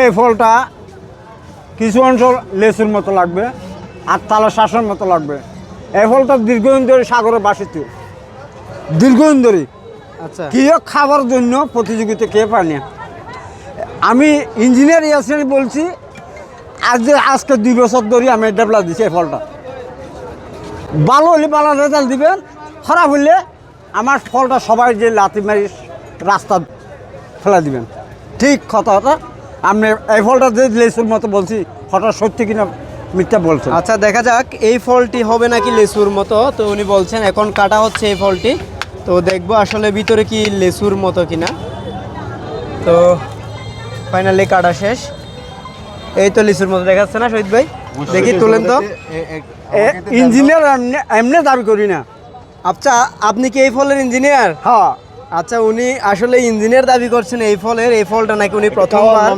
এই ফলটা কিছু অংশ লেচুর মতো লাগবে আর তালা শাসন মতো লাগবে। এই ফলটা দীর্ঘদিন ধরে সাগরে বাসিত দীর্ঘদিন ধরে। আচ্ছা। কেউ খাবার জন্য প্রতিযোগিতা কে পায় না। আমি ইঞ্জিনিয়ার ইয়াসিন বলছি আজ যে আজকে দুই বছর ধরে আমি ডেভেলপ দিচ্ছি এই ফলটা। ভালো হলে ভালো রেজাল্ট দিবেন খারাপ হলে আমার ফলটা সবাই যে লাথি মারি রাস্তা ফেলা দিবেন। ঠিক কথা কথা? আপনি এই ফলটা যে লেসুর মতো বলছি হঠাৎ সত্যি কিনা মিথ্যা বলছেন আচ্ছা দেখা যাক এই ফলটি হবে নাকি লেসুর মতো? তো উনি বলছেন এখন কাটা হচ্ছে এই ফলটি। তো দেখব আসলে ভিতরে কি লেসুর মতো কিনা। তো ফাইনালি কাটা শেষ। এই তো লিচুর মতো দেখাচ্ছে না শহীদ ভাই? দেখি তুলেন তো। ইঞ্জিনিয়ার এমনি এমনি দাবি করি না। আচ্ছা আপনি কি এই ফলের ইঞ্জিনিয়ার হ্যাঁ। আচ্ছা উনি আসলে ইঞ্জিনের দাবি করছেন এই ফলের এই ফলটা নাকি উনি প্রথমবার?